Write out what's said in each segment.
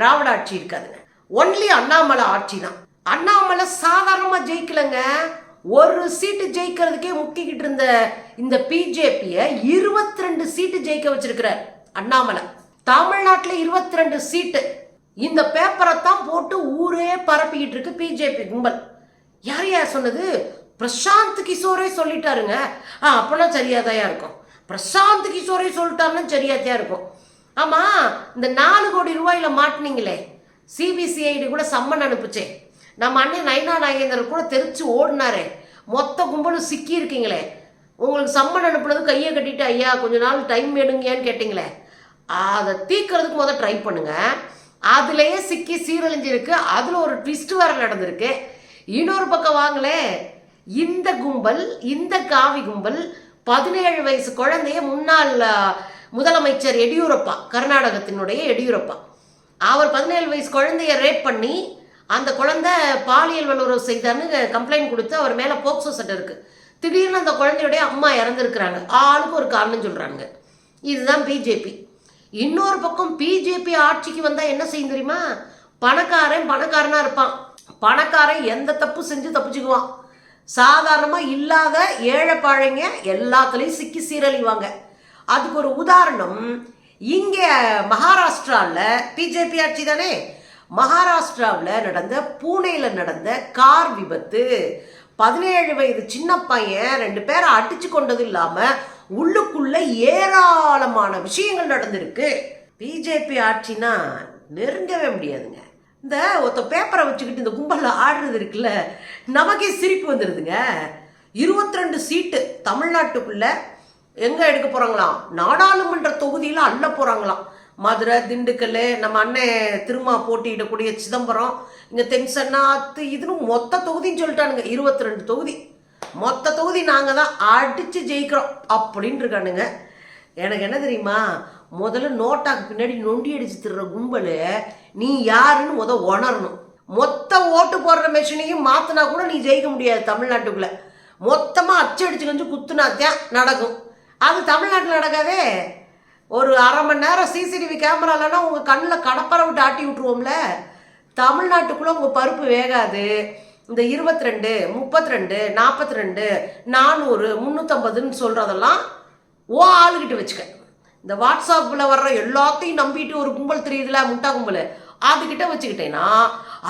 திராவிட ஆட்சி இருக்காதுங்க ஒன்லி அண்ணாமலை ஆட்சி தான் அண்ணாமலை சாதாரணமாக ஜெயிக்கலைங்க. ஒரு சீட்டு ஜெயிக்கிறதுக்கே முக்கிக்கிட்டு இருந்த இந்த பிஜேபியை இருபத்தி ரெண்டு சீட்டு ஜெயிக்க வச்சிருக்கிறார் அண்ணாமலை. தமிழ்நாட்டில் இருபத்தி ரெண்டு சீட்டு. இந்த பேப்பரை தான் போட்டு ஊரே பரப்பிக்கிட்டு இருக்கு பிஜேபி கும்பல். யார் யார் சொன்னது? பிரசாந்த் கிஷோரே சொல்லிட்டாருங்க. ஆ அப்போனா சரியாதையா இருக்கும். பிரசாந்த் கிஷோரே சொல்லிட்டாருன்னா சரியாதையா இருக்கும். ஆமா இந்த நாலு கோடி ரூபாயில மாட்டினீங்களே. சிபிசிஐடி கூட சம்மன் அனுப்புச்சே. நம்ம அண்ணன் நயனா நாகேந்திரன் கூட தெரிச்சு ஓடினாரு. மொத்த கும்பலும் சிக்கி இருக்கீங்களே. உங்களுக்கு சம்மன் அனுப்புனது கையை கட்டிட்டு ஐயா கொஞ்ச நாள் டைம் எடுங்கன்னு கேட்டிங்களே. அதை தீக்கிறதுக்கு முதல் ட்ரை பண்ணுங்க. அதுலேயே சிக்கி சீரழிஞ்சிருக்கு. அதில் ஒரு ட்விஸ்ட் வேற நடந்திருக்கு. இன்னொரு பக்கம் வாங்களே. இந்த கும்பல் இந்த காவி கும்பல் பதினேழு வயசு குழந்தைய முன்னாள் முதலமைச்சர் எடியூரப்பா கர்நாடகத்தினுடைய எடியூரப்பா. அவர் பதினேழு வயசு குழந்தைய ரேப் பண்ணி அந்த குழந்தை பாலியல் வல்லுறவு செய்தார்னு கம்ப்ளைண்ட் கொடுத்து அவர் மேலே போக்சோ சட்டம் இருக்குது திடீர்னு அந்த குழந்தையுடைய அம்மா இறந்துருக்குறாங்க. ஆளுக்கு ஒரு காரணம் சொல்கிறாங்க இதுதான் பிஜேபி இன்னொரு பக்கம் பிஜேபி ஆட்சிக்கு வந்தால் என்ன செய்யும் தெரியுமா? பணக்காரன் பணக்காரனாக இருப்பான். பணக்காரன் எந்த தப்பு செஞ்சு தப்பிச்சுக்குவான். சாதாரணமாக இல்லாத ஏழை பாழைங்க எல்லாத்துலேயும் சிக்கி சீரழிவாங்க. அதுக்கு ஒரு உதாரணம். இங்கே மகாராஷ்டிராவில் பிஜேபி ஆட்சி தானே? மகாராஷ்டிராவில் நடந்த பூனேல நடந்த கார் விபத்து. பதினேழு வயது சின்ன பையன் ரெண்டு பேரை அடிச்சு கொண்டது இல்லாமல் உள்ளுக்குள்ள ஏராளமான விஷயங்கள் நடந்திருக்கு. பிஜேபி ஆட்சினா நெருங்கவே முடியாதுங்க. இந்த ஒருத்த பேப்பரை வச்சுக்கிட்டு இந்த கும்பலில் ஆடுறது இருக்குல்ல நமக்கே சிரிப்பு வந்துடுதுங்க இருபத்தி ரெண்டு சீட்டு தமிழ்நாட்டுக்குள்ள எங்க எடுக்க போறாங்களாம்? நாடாளுமன்ற தொகுதியில அள்ள போறாங்களாம். மதுரை திண்டுக்கல் நம்ம அண்ணன் திருமா போட்டியிடக்கூடிய சிதம்பரம் இங்க தென்சன்னாத்து இதுன்னு மொத்த தொகுதின்னு சொல்லிட்டானுங்க. இருபத்தி ரெண்டு தொகுதி. மொத்த தொகுதி நாங்கள் தான் அடிச்சு ஜெயிக்கிறோம் அப்படின்னு இருக்கானுங்க. எனக்கு என்ன தெரியுமா? முதல்ல நோட்டாக்கு பின்னாடி நொண்டி அடிச்சு திடுற கும்பல் நீ யாருன்னு முத உணரணும். மொத்த ஓட்டு போடுற மெஷினையும் மாத்தினா கூட நீ ஜெயிக்க முடியாது தமிழ்நாட்டுக்குள்ள. மொத்தமா அச்சடிச்சு கொஞ்சம் குத்துனாத்தான் நடக்கும். அது தமிழ்நாட்டில் நடக்காதே. ஒரு அரை மணி நேரம் சிசிடிவி கேமரா இல்லைன்னா உங்கள் கண்ணில் கடப்பரை விட்டு ஆட்டி விட்ருவோம்ல தமிழ்நாட்டுக்குள்ளே உங்கள் பருப்பு வேகாது. இந்த இருபத்தி ரெண்டு முப்பத்தி ரெண்டு நாற்பத்தி ரெண்டு நானூறு முந்நூற்றம்பதுன்னு சொல்கிறதெல்லாம் ஓ ஆளுகிட்ட வச்சுக்க. இந்த வாட்ஸ்அப்பில் வர்ற எல்லாத்தையும் நம்பிட்டு ஒரு கும்பல் தெரியுதுல முட்டா கும்பல். அதுக்கிட்ட வச்சுக்கிட்டேன்னா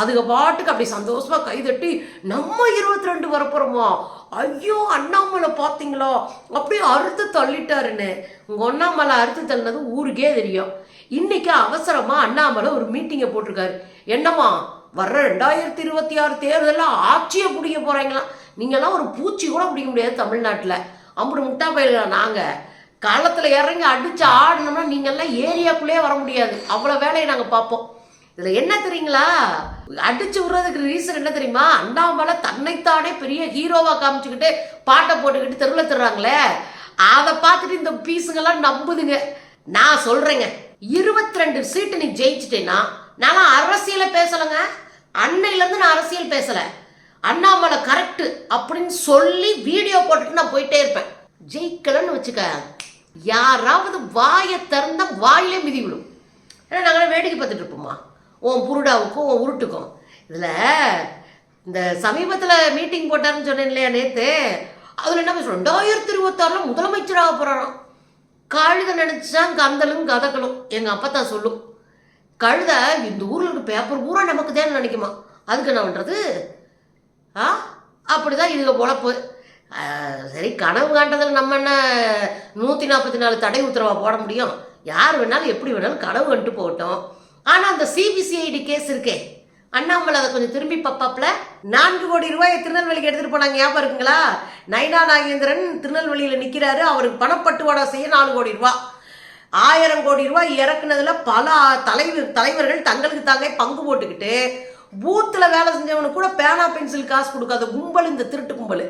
அதுக்கு பாட்டுக்கு அப்படி சந்தோஷமாக கைதட்டி நம்ம இருபத்தி ரெண்டு வரப்போகிறோமோ ஐயோ அண்ணாமலை பார்த்தீங்களா அப்படியே அறுத்து தள்ளிட்டாருன்னு. உங்கள் அண்ணாமலை அறுத்து தள்ளினது ஊருக்கே தெரியும். இன்னைக்கு அவசரமா அண்ணாமலை ஒரு மீட்டிங்கை போட்டிருக்காரு. என்னம்மா வர்ற ரெண்டாயிரத்தி இருபத்தி ஆறு தேர்தலில் ஆட்சியை பிடிக்க போகிறீங்களா நீங்கள்லாம் ஒரு பூச்சி கூட பிடிக்க முடியாது தமிழ்நாட்டில். அப்படி முட்டா பயிர்களா நாங்கள் காலத்தில் இறங்கி அடித்து ஆடணும்னா நீங்கள்லாம் ஏரியாக்குள்ளேயே வர முடியாது. அவ்வளோ வேலையை நாங்கள் பார்ப்போம். இதில் என்ன தெரியுங்களா? அடிச்சு விடுறதுக்கு ரீசன் என்ன தெரியுமா? அண்ணாமலை தன்னைத்தானே பெரிய ஹீரோவா காமிச்சுக்கிட்டு பாட்டை போட்டுக்கிட்டு தெருவில் தர்றாங்களே. அதை பார்த்துட்டு இந்த பீஸுங்கெல்லாம் நம்புதுங்க. நான் சொல்றேங்க. இருபத்தி ரெண்டு சீட்டு நீ ஜெயிச்சிட்டேன்னா நான் அரசியலை பேசலைங்க. அன்னையிலேருந்து நான் அரசியல் பேசலை. அண்ணாமலை கரெக்டு அப்படின்னு சொல்லி வீடியோ போட்டுட்டு நான் போயிட்டே இருப்பேன். ஜெயிக்கலன்னு வச்சுக்க யாராவது வாயை திறந்த வாயிலே மிதி விடும் ஏன்னா நாங்கள் வேடிக்கை பார்த்துட்டு இருப்போமா? உன் புருடாவுக்கும் உன் உருட்டுக்கும். இதில் இந்த சமீபத்தில் மீட்டிங் போட்டாருன்னு சொன்னேன் இல்லையா நேற்று அதில் என்ன பேசுகிறோம் ரெண்டாயிரத்தி இருபத்தாறில் முதலமைச்சராக போகிறாராம் கழுத நினச்சா கந்தலும் கதக்கலும் எங்கள் அப்பா தான் சொல்லும். கழுத இந்த ஊரில் இருக்க பேப்பர் பூரா நமக்கு தான் நினைக்குமா? அதுக்கு என்ன பண்ணுறது ஆ? அப்படிதான் இதுக பொழப்பு. சரி கனவு காண்டதில் நம்ம என்ன நூற்றி நாற்பத்தி நாலு தடை உத்தரவாக போட முடியும்? யார் வேணாலும் எப்படி வேணாலும் கனவு கண்டு போகட்டும். ஆனால் அந்த சிபிசிஐடி கேஸ் இருக்கே. அண்ணாமலை அதை கொஞ்சம் திரும்பி பார்ப்பாப்ல. நான்கு கோடி ரூபாயை திருநெல்வேலிக்கு எடுத்துட்டு போனாங்க ஞாபகம் இருக்குங்களா? நைனா நாகேந்திரன் திருநெல்வேலியில் நிற்கிறாரு அவருக்கு பணப்பட்டுவாடா செய்ய நாலு கோடி ரூபா. ஆயிரம் கோடி ரூபாய் இறக்குனதுல பல தலைவர் தலைவர்கள் தங்களுக்கு தாங்க பங்கு போட்டுக்கிட்டு பூத்தில் வேலை செஞ்சவனுக்கு கூட பேனா பென்சில் காசு கொடுக்காத கும்பல் இந்த திருட்டு கும்பல்.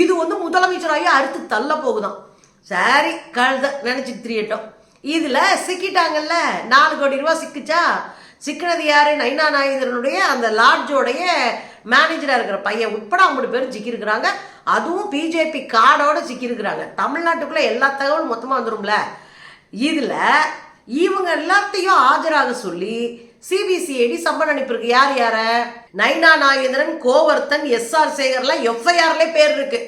இது வந்து முதலமைச்சராகி அறுத்து தள்ள போகுதான். சரி கழுத நினச்சி திரியட்டும். இதில் சிக்கிட்டாங்கல்ல? நாலு கோடி ரூபா சிக்கிச்சா? சிக்கினது யாரு? நைனா நாயுதனுடைய அந்த லாட்ஜோடைய மேனேஜராக இருக்கிற பையன். உட்பட ஐம்பது பேர் சிக்கியிருக்கிறாங்க. அதுவும் பிஜேபி கார்டோட சிக்கியிருக்கிறாங்க. தமிழ்நாட்டுக்குள்ளே எல்லா தகவலும் மொத்தமாக வந்துரும்ல? இதில் இவங்க எல்லாத்தையும் ஆஜராக சொல்லி சிபிசிஐடி சம்மன் அனுப்பியிருக்கு. யார் யார? நைனா நாகேந்திரன் கோவர்த்தன் எஸ்ஆர் சேகர்லாம் எஃப்ஐஆர்லேயே பேர் இருக்கு.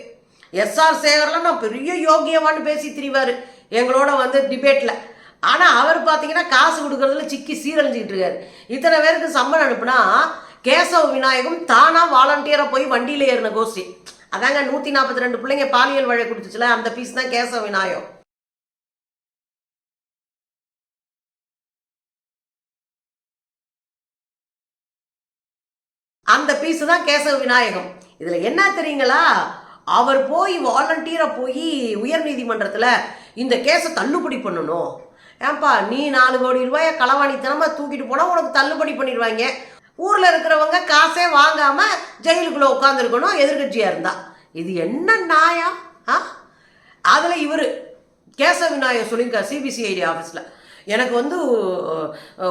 எஸ்ஆர் சேகர்லாம் நான் பெரிய யோகியவான்னு பேசி திரிவாரு. எங்களோட வந்து டிபேட்டில் ஆனால் அவர் பார்த்தீங்கன்னா காசு கொடுக்கறதுல சிக்கி சீரழிஞ்சிக்கிட்டு இருக்காரு. இத்தனை பேருக்கு சம்மன் அனுப்புனா கேசவ விநாயகம் தானாக வாலண்டியராக போய் வண்டியில் ஏறின கோஷ்டி. அதாங்க நூற்றி நாற்பத்தி ரெண்டு பிள்ளைங்க பாலியல் வழி கொடுத்துச்சுல அந்த பீஸ் தான் கேசவ விநாயகம். அந்த பீஸ் தான் கேசவ விநாயகம். இதில் என்ன தெரியுங்களா? அவர் போய் வாலண்டியராக போய் உயர்நீதிமன்றத்தில் இந்த கேஸை தள்ளுபடி பண்ணணும். ஏன்பா நீ நாலு கோடி ரூபாய களவாணித்தனமாக தூக்கிட்டு போனால் உனக்கு தள்ளுபடி பண்ணிடுவாங்க. ஊரில் இருக்கிறவங்க காசே வாங்காமல் ஜெயிலுக்குள்ளே உட்காந்துருக்கணும் எதிர்கட்சியாக இருந்தா. இது என்ன நாயா ஆ? அதில் இவர் கேசவ விநாயகர் சொல்லியிருக்கார் சிபிசிஐடி ஆஃபீஸில் எனக்கு வந்து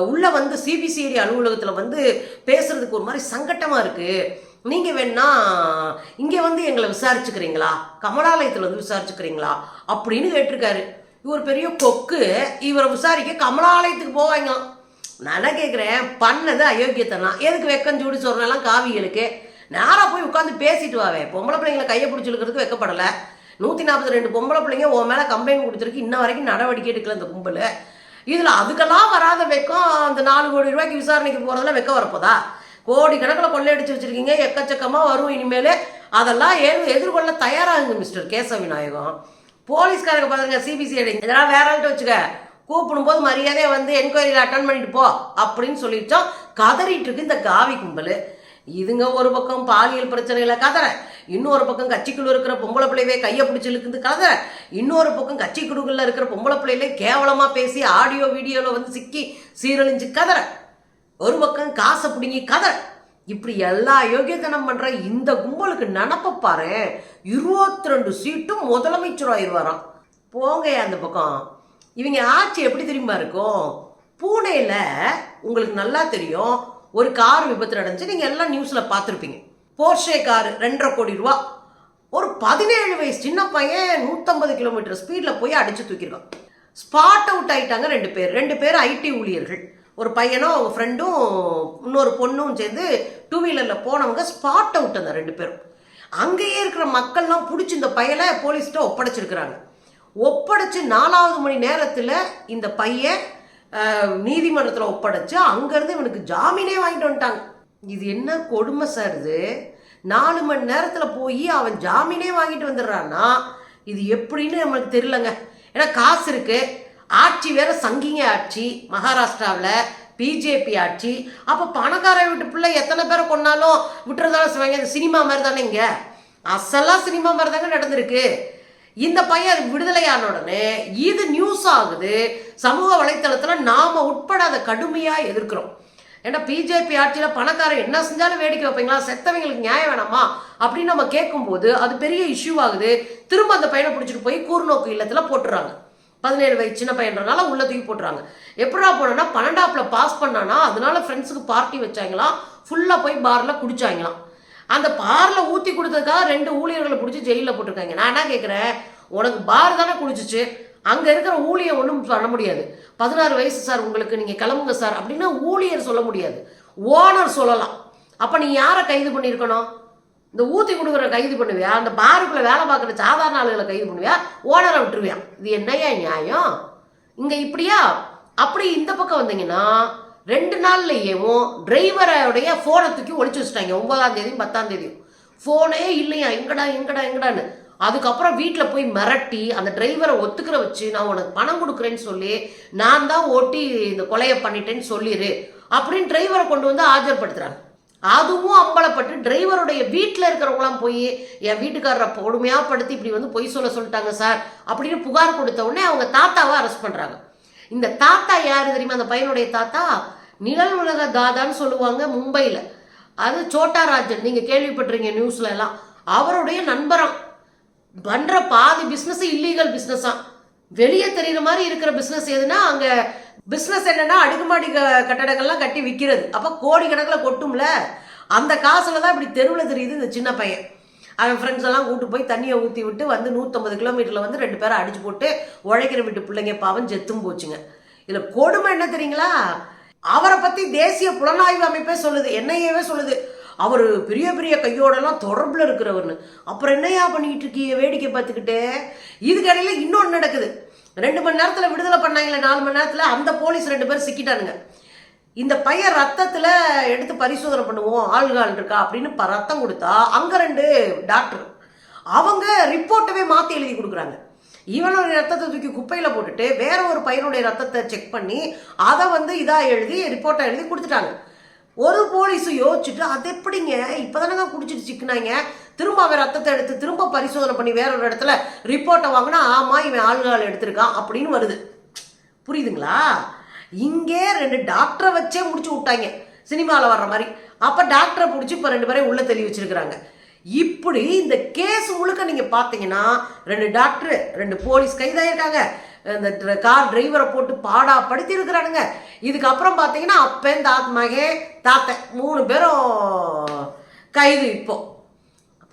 உள்ளே வந்து சிபிசிஐடி அலுவலகத்தில் வந்து பேசுகிறதுக்கு ஒரு மாதிரி சங்கட்டமாக இருக்குது நீங்கள் வேணா இங்கே வந்து எங்களை விசாரிச்சுக்கிறீங்களா? கமலாலயத்தில் வந்து விசாரிச்சுக்கிறீங்களா? அப்படின்னு கேட்டிருக்காரு. இவர் பெரிய கொக்கு. இவரை விசாரிக்க கமலாலயத்துக்கு போவாங்களாம். நான் என்ன கேட்குறேன் பண்ணது அயோக்கியத்தனா எதுக்கு வெக்கஞ்சூடி சூடி காவிகளுக்கு நேராக போய் உட்காந்து பேசிட்டு வாவே. பொம்பளை பிள்ளைங்களை கையை பிடிச்சிருக்கிறதுக்கு வைக்கப்படலை. நூற்றி நாற்பத்தி ரெண்டு பொம்பளை பிள்ளைங்க உன் மேலே கம்ப்ளைண்ட் கொடுத்துருக்கு. இன்ன வரைக்கும் நடவடிக்கை எடுக்கல இந்த கும்பல். இதில் அதுக்கெல்லாம் வராத வெக்கம் அந்த நாலு கோடி ரூபாய்க்கு விசாரணைக்கு போகிறதுல வெக்கம் வரப்போதா? கோடி கணக்கில் கொள்ளையடிச்சு வச்சுருக்கீங்க எக்கச்சக்கமாக வரும் இனிமேல் அதெல்லாம் ஏ எதிர்கொள்ள தயாராகுங்க மிஸ்டர் கேசவ விநாயகம். போலீஸ்காரங்க பாருங்க சிபிசிஐடி இதெல்லாம் வேற ஆள்கிட்ட வச்சுக்க. கூப்பிடும் போது மரியாதையை வந்து என்கொயரியில் அட்டன் பண்ணிட்டு போ அப்படின்னு சொல்லிட்டோம் கதறிட்டு இருக்கு இந்த காவி கும்பல். இதுங்க ஒரு பக்கம் பாலியல் பிரச்சனைகளை கதற இன்னொரு பக்கம் கட்சிக்குள்ள இருக்கிற பொம்பளை பிள்ளைவே கையை பிடிச்சி இழுக்குது கதற இன்னொரு பக்கம் கட்சிக்குழுக்குள்ள இருக்கிற பொம்பளை பிள்ளைகளே கேவலமா பேசி ஆடியோ வீடியோவில் வந்து சிக்கி சீரழிஞ்சு கதற. ஒரு பக்கம் காசை பிடிங்கி கதை. இப்படி எல்லா யோகியத்தனம் பண்ற இந்த கும்பலுக்கு நினப்ப பாரு. இருபத்தி ரெண்டு சீட்டும் முதலமைச்சர் ஆயிடுவாராம் போங்க அந்த பக்கம். இவங்க ஆட்சி எப்படி தெரியுமா இருக்கும்? பூனேல உங்களுக்கு நல்லா தெரியும். ஒரு கார் விபத்து நடந்துச்சு. நீங்க எல்லாம் நியூஸ்ல பார்த்துருப்பீங்க. போர்ஷே கார் ரெண்டரை கோடி ரூபா. ஒரு பதினேழு வயசு சின்ன பையன் நூற்றம்பது கிலோமீட்டர் ஸ்பீடில் போய் அடிச்சு தூக்கியிருக்கான். ஸ்பாட் அவுட் ஆயிட்டாங்க ரெண்டு பேர். ரெண்டு பேர் ஐடி ஊழியர்கள். ஒரு பையனும் அவங்க ஃப்ரெண்டும் இன்னொரு பொண்ணும் சேர்ந்து டூ வீலரில் போனவங்க ஸ்பாட் அவுட் அந்த ரெண்டு பேரும். அங்கேயே இருக்கிற மக்கள்லாம் பிடிச்சி இந்த பையனை போலீஸ்கிட்ட ஒப்படைச்சிருக்கிறாங்க. ஒப்படைச்சு நாலாவது மணி நேரத்தில் இந்த பையன் நீதிமன்றத்தில் ஒப்படைச்சு அங்கேருந்து இவனுக்கு ஜாமீனே வாங்கிட்டு வந்துட்டாங்க. இது என்ன கொடுமை சார் இது? நாலு மணி நேரத்தில் போய் அவன் ஜாமீனே வாங்கிட்டு வந்துடுறான்னா இது எப்படின்னு நம்மளுக்கு தெரியலங்க. ஏன்னா காசு இருக்குது ஆட்சி வேற சங்கிங்க ஆட்சி மகாராஷ்டிராவில் பிஜேபி ஆட்சி. அப்போ பணக்கார வீட்டு பிள்ளை எத்தனை பேரை கொண்டாலும் விட்டுறதால சொல்லுவாங்க சினிமா மாதிரி தானே இங்கே. அசலாக சினிமா மாதிரி தாங்க நடந்திருக்கு. இந்த பையன் விடுதலையான உடனே இது நியூஸ் ஆகுது. சமூக வலைத்தளத்தில் நாம் உட்பட அதை கடுமையாக எதிர்க்கிறோம். ஏன்னா பிஜேபி ஆட்சியில் பணக்காரன் என்ன செஞ்சாலும் வேடிக்கை வைப்பீங்களா? செத்தவங்களுக்கு நியாயம் வேணாமா? அப்படின்னு நம்ம கேட்கும்போது அது பெரிய இஷ்யூ ஆகுது. திரும்ப அந்த பையனை பிடிச்சிட்டு போய் கூர்நோக்கு இல்லத்தில் போட்டுறாங்க. பதினேழு வயசு சின்ன பையன்றனால உள்ள தூக்கி போட்டுறாங்க. எப்படா போனோம்னா பன்னெண்டாப்ல பாஸ் பண்ணானா அதனால ஃப்ரெண்ட்ஸுக்கு பார்ட்டி வச்சாங்களாம். ஃபுல்லாக போய் பாரில் குடிச்சாங்களாம். அந்த பாரில் ஊற்றி கொடுத்ததுக்காக ரெண்டு ஊழியர்களை பிடிச்சி ஜெயிலில் போட்டிருக்காங்க. நான் என்ன கேட்குறேன் உனக்கு பார் தானே குடிச்சிச்சு. அங்கே இருக்கிற ஊழியர் ஒன்றும் பண்ண முடியாது. பதினாறு வயசு சார் உங்களுக்கு நீங்கள் கிளம்புங்க சார் அப்படின்னா ஊழியர் சொல்ல முடியாது. ஓனர் சொல்லலாம். அப்போ நீ யாரை கைது பண்ணியிருக்கணும்? இந்த ஊத்தி கொடுக்குற கைது பண்ணுவியா? அந்த பாருக்குள்ள வேலை பார்க்குற சாதாரண ஆளுகளை கைது பண்ணுவியா? ஓனரை விட்டுருவியா? இது என்னையா நியாயம்? இங்க இப்படியா? அப்படி இந்த பக்கம் வந்தீங்கன்னா ரெண்டு நாள்லயேவும் டிரைவரோடைய ஃபோனை தூக்கி ஒழிச்சு வச்சுட்டாங்க. ஒன்பதாம் தேதியும் பத்தாம் தேதியும். ஃபோனே இல்லையா? எங்கடா எங்கடா எங்கடான்னு. அதுக்கப்புறம் வீட்டில் போய் மிரட்டி அந்த டிரைவரை ஒத்துக்கிற வச்சு நான் உனக்கு பணம் கொடுக்குறேன்னு சொல்லி நான் தான் ஓட்டி இந்த கொலையை பண்ணிட்டேன்னு சொல்லிடு அப்படின்னு டிரைவரை கொண்டு வந்து ஆஜர்படுத்துறாங்க. அதுவும் அம்பலப்பட்டு டிரைவருடைய வீட்டில் இருக்கிறவங்களாம் போய் என் வீட்டுக்காரரை பொறுமையாக படுத்தி இப்படி வந்து பொய் சொல்ல சொல்லிட்டாங்க சார் அப்படின்னு புகார் கொடுத்த உடனே அவங்க தாத்தாவை அரெஸ்ட் பண்ணுறாங்க இந்த தாத்தா யார் தெரியுமா? அந்த பையனுடைய தாத்தா நிழல் உலக தாதான்னு சொல்லுவாங்க மும்பையில். அது சோட்டா ராஜன் நீங்கள் கேள்விப்பட்டிருங்க நியூஸ்ல எல்லாம். அவருடைய நண்பரம். பண்ணுற பாதி பிஸ்னஸ் இல்லீகல் பிஸ்னஸாக வெளியே தெரியுற மாதிரி இருக்கிற பிஸ்னஸ் எதுனா அங்கே பிஸ்னஸ் என்னன்னா அடுக்குமாடி க- கட்டடங்கள்லாம் கட்டி விற்கிறது அப்போ கோடி கணக்கில் கொட்டும்ல? அந்த காசில் தான் இப்படி தெருவில் தெரியுது இந்த சின்ன பையன். அவன் ஃப்ரெண்ட்ஸ் எல்லாம் கூட்டு போய் தண்ணியை ஊற்றி விட்டு வந்து நூற்றம்பது கிலோமீட்டரில் வந்து ரெண்டு பேரை அடிச்சு போட்டு உழைக்கிற வீட்டு பிள்ளைங்க பாவம் செத்தும் போச்சுங்க. இதில் கொடுமை என்ன தெரியுங்களா? அவரை பற்றி தேசிய புலனாய்வு அமைப்பே சொல்லுது என்ஐஏவே சொல்லுது. அவர் பெரிய பெரிய கையோடலாம் தொடர்பில் இருக்கிறவர்னு. அப்புறம் என்னையா பண்ணிக்கிட்டு இருக்கீங்க வேடிக்கை பார்த்துக்கிட்டு? இதுக்கடையில் இன்னொன்று நடக்குது. ரெண்டு மணி நேரத்தில் விடுதலை பண்ணாங்களே நாலு மணி நேரத்தில் அந்த போலீஸ் ரெண்டு பேர் சிக்கிட்டானுங்க. இந்த பையன் ரத்தத்தில் எடுத்து பரிசோதனை பண்ணுவோம் ஆள்கால் இருக்கா அப்படின்னு ப- ரத்தம் கொடுத்தா அங்கே ரெண்டு டாக்டர் அவங்க ரிப்போர்ட்டவே மாற்றி எழுதி கொடுக்குறாங்க. இவனுடைய ரத்தத்தை தூக்கி குப்பையில் போட்டுட்டு வேற ஒரு பையனுடைய ரத்தத்தை செக் பண்ணி அதை வந்து இதாக எழுதி ரிப்போர்ட்டை எழுதி கொடுத்துட்டாங்க. ஒரு போலீஸும் யோசிச்சுட்டு அது எப்படிங்க? இப்போ தானேங்க குடிச்சிட்டு சிக்கினாங்க. திரும்ப அவன் ரத்தத்தை எடுத்து திரும்ப பரிசோதனை பண்ணி வேற ஒரு இடத்துல ரிப்போர்ட்டை வாங்கினா ஆமா இவன் ஆள்கால் எடுத்திருக்கான் அப்படின்னு வருது. புரியுதுங்களா? இங்கே ரெண்டு டாக்டரை வச்சே முடிச்சு விட்டாங்க. சினிமாவில் வர்ற மாதிரி. அப்போ டாக்டரை பிடிச்சி இப்போ ரெண்டு பேரையும் உள்ள தெளி வச்சிருக்கிறாங்க. இப்படி இந்த கேஸ் முழுக்க நீங்கள் பார்த்தீங்கன்னா ரெண்டு டாக்டர் ரெண்டு போலீஸ் கைதாயிருக்காங்க. இந்த கார் டிரைவரை போட்டு பாடா படுத்தி இருக்கிறானுங்க இதுக்கப்புறம் பார்த்தீங்கன்னா அப்பேன் தாத்மகே தாத்தன் மூணு பேரும் கைது இப்போ.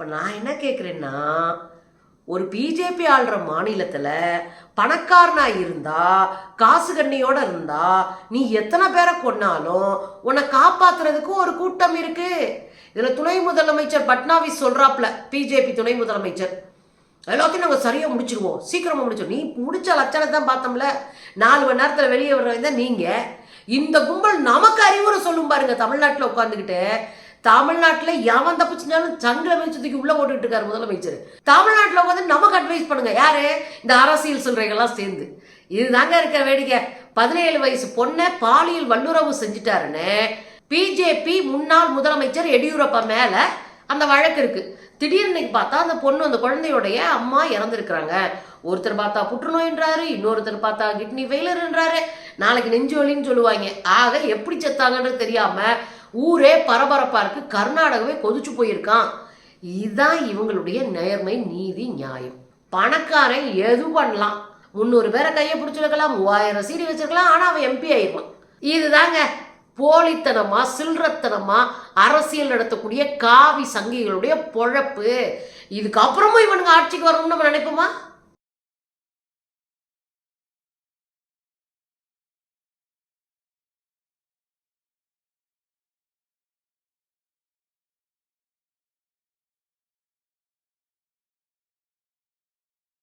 இப்போ நான் என்ன கேட்குறேன்னா ஒரு பிஜேபி ஆள்ற மாநிலத்தில் பணக்காரனா இருந்தா காசு கண்ணியோட இருந்தா நீ எத்தனை பேரை கொன்னாலும் உன்னை காப்பாற்றுறதுக்கும் ஒரு கூட்டம் இருக்கு. இதில் துணை முதலமைச்சர் பட்னாவிஸ் சொல்றாப்ல பிஜேபி துணை முதலமைச்சர். எல்லாத்தையும் நாங்கள் சரியாக முடிச்சிருவோம் சீக்கிரமாக முடிச்சோம் நீ முடிச்ச லட்சணத்தை தான் பார்த்தோம்ல. நாலு மணி நேரத்தில் வெளியே வர்றவங்க தான் நீங்கள் இந்த கும்பல் நமக்கு அறிவுரை சொல்லும் பாருங்க தமிழ்நாட்டில் உட்காந்துக்கிட்டு தமிழ்நாட்டில் எவன் தப்பு செஞ்சாலும் சங்கில வச்சு தூக்கி உள்ள போட்டுக்கிட்டு இருக்காரு முதலமைச்சர். தமிழ்நாட்டில் வந்து நமக்கு அட்வைஸ் பண்ணுங்க. யாரு? இந்த அரசியல் சொல்றீங்கெல்லாம் சேர்ந்து. இதுதாங்க இருக்க வேடிக்கை. பதினேழு வயசு பொண்ணை பாலியல் வல்லுறவு செஞ்சுட்டாருன்னு பிஜேபி முன்னாள் முதலமைச்சர் எடியூரப்பா மேல அந்த வழக்கு இருக்கு. திடீர்னு பார்த்தா அந்த பொண்ணு அந்த குழந்தையோடைய அம்மா இறந்துருக்குறாங்க. ஒருத்தர் பார்த்தா புற்றுநோயின்றாரு இன்னொருத்தர் பார்த்தா கிட்னி ஃபெயிலர்ன்றாரு நாளைக்கு நெஞ்சு வலின்னு சொல்லுவாங்க. ஆக எப்படி செத்தாங்கன்னு தெரியாம ஊரே பரபரப்பாக இருக்கு. கர்நாடகவே கொதிச்சு போயிருக்கான். இதுதான் இவங்களுடைய நேர்மை நீதி நியாயம். பணக்காரன் எது பண்ணலாம். முந்நூறு பேரை கையை பிடிச்சிருக்கலாம் மூவாயிரம் சீடி வச்சிருக்கலாம் ஆனால் அவன் எம்பி ஆயிடுவான். இதுதாங்க போலித்தனமா சில்றத்தனமா அரசியல் நடத்தக்கூடிய காவி சங்கிகளுடைய பொழப்பு. இதுக்கப்புறமும் இவனுங்க ஆட்சிக்கு வரணும்னு நம்ம நினைப்போமா?